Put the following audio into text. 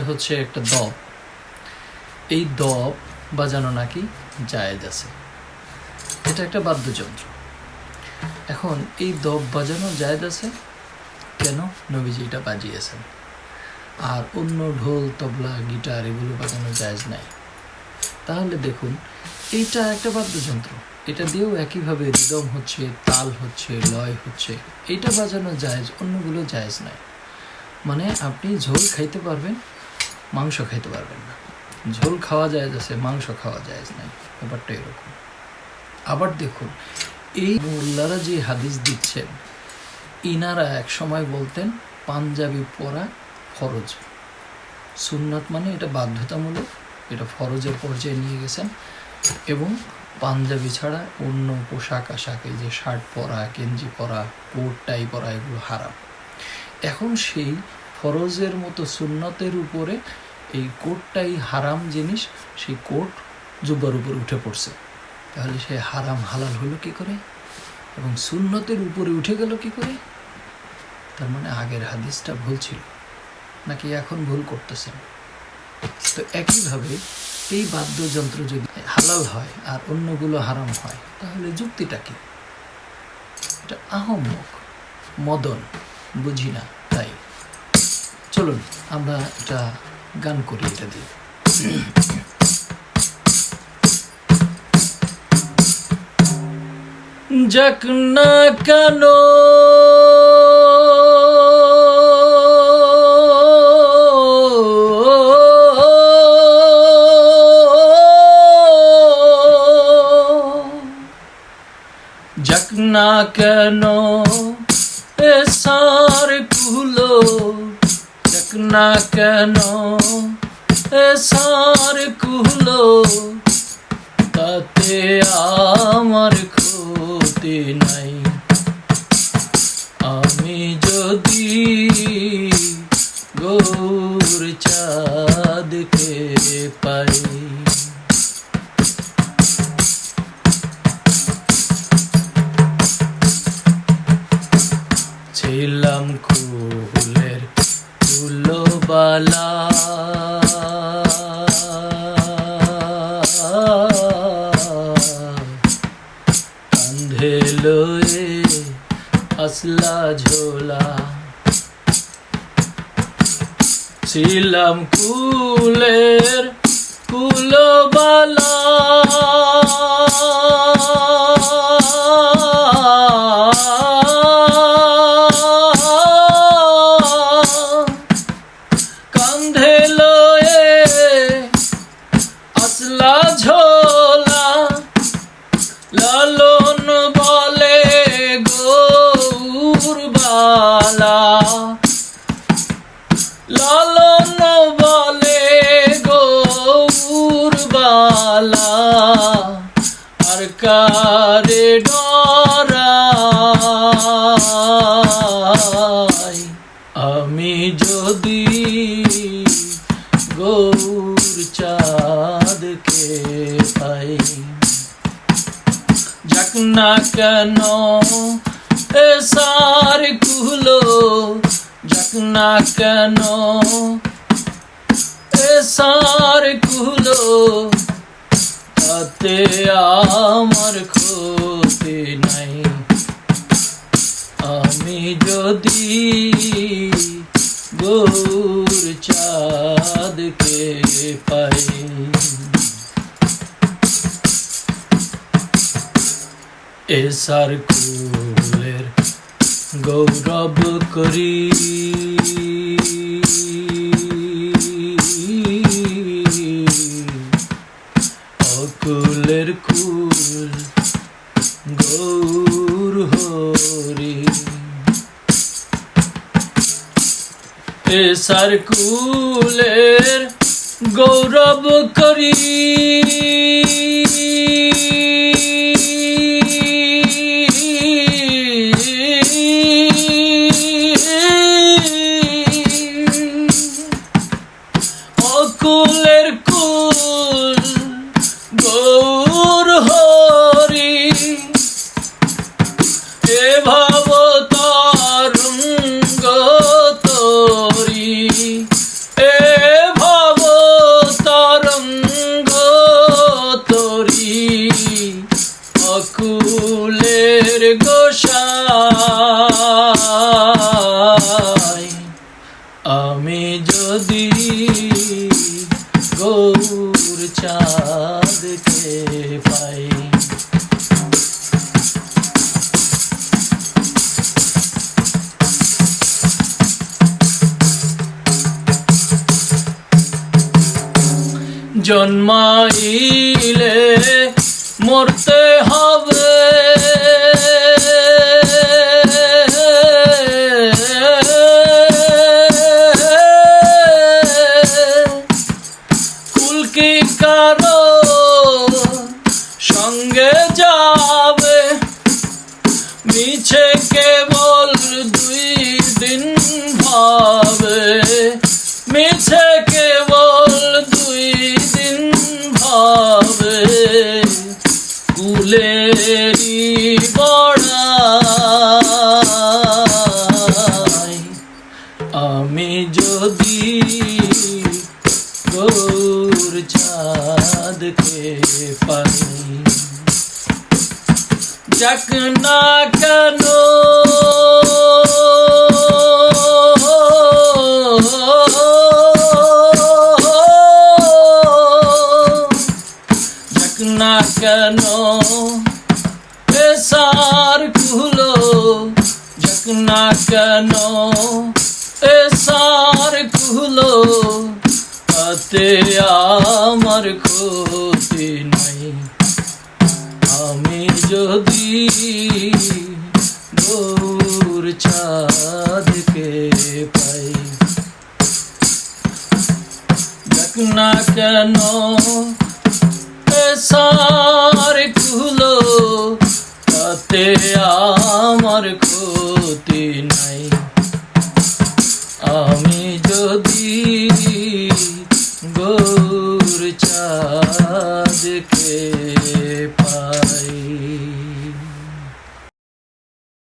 এটা হচ্ছে একটা দব। এই দব বাজানো নাকি জায়েজ আছে। এটা একটা বাদ্যযন্ত্র। এখন এই দব বাজানো জায়েজ আছে? কেন? নবীজি এটা বাজিয়েছেন। আর অন্য ঢোল, তবলা, গিটার এগুলো বাজানো জায়েজ নাই। তাহলে দেখুন, এইটা একটা বাদ্যযন্ত্র। এটা দিয়েও একইভাবে রিদম হচ্ছে, তাল হচ্ছে, লয় হচ্ছে। এটা বাজানো জায়েজ, অন্যগুলো জায়েজ নাই। মানে আপনি ঝোল খাইতে পারবেন মাংস খাইতে পারবেন না। ঝোল খাওয়া যায় আছে মাংস খাওয়া যায় নাই। ব্যাপারটা এরকম। আবার দেখুন, এই মোল্লারা যে হাদিস দিচ্ছেন, ইনারা এক সময় বলতেন, পাঞ্জাবি পরা ফরজ। সুন্নাত মানে এটা বাধ্যতামূলক, এটা ফরজের পর্যায়ে নিয়ে গেছেন এবং পাঞ্জাবি ছাড়া অন্য পোশাক আশাক যে শার্ট পরা, গেঞ্জি পরা, কোট, টাই পরা, এগুলো হারাম। এখন সেই ফরজের মতো সুন্নতের উপরে এই কোটটাই হারাম জিনিস, সেই কোট জুব্বার উপরে উঠে পড়ছে। তাহলে সে হারাম হালাল হলো কি করে? এবং সুন্নতের উপরে উঠে গেল কি করে? তার মানে আগের হাদিসটা ভুল ছিল, নাকি এখন ভুল করতেছেন? তো একইভাবে এই বাদ্যযন্ত্র যদি হালাল হয় আর অন্যগুলো হারাম হয়, তাহলে যুক্তিটা কি? এটা আহম্মক মদন, বুঝি না তাই। চলুন, আমরা এটা গান করি এটা দিয়ে। যাক না কেন না কেন? এ সার কুলো তাতে আমার ক্ষতি নাই। আমি যদি গৌর চাঁদকে পাই, ছিলাম আসলা ঝোলা। ছিলাম কুলের কুলোবালা কারে ডরাই। আমি যদি গৌর চাঁদকে পাই, যাক না কেন এ সার কুলো, যাক না কেন এ সার কুলো তাতে আমার ক্ষতি নাই। আমি যদি গৌর চাঁদকে পাই। এসার কুলের গৌরব করি। অকুলের কুল গৌর হরি। এসার কুলের গৌরব করি। চাঁদকে পাই। জন্মাইলে মরতে হবে মিছে কেবল দুই দিন ভাবে। মিছে কেবল দুই দিন ভাবে। কুলেরি বড়াই। আমি যদি গৌর চাঁদকে পাই যাক না কেন যাক না কেন এসার খুলো যাক না কেন এসার খুলো তাতে আমার ক্ষতি যদি গৌর চাঁদকে পাই দেখ না কেন সার খুলো তাতে আমার ক্ষতি নাই।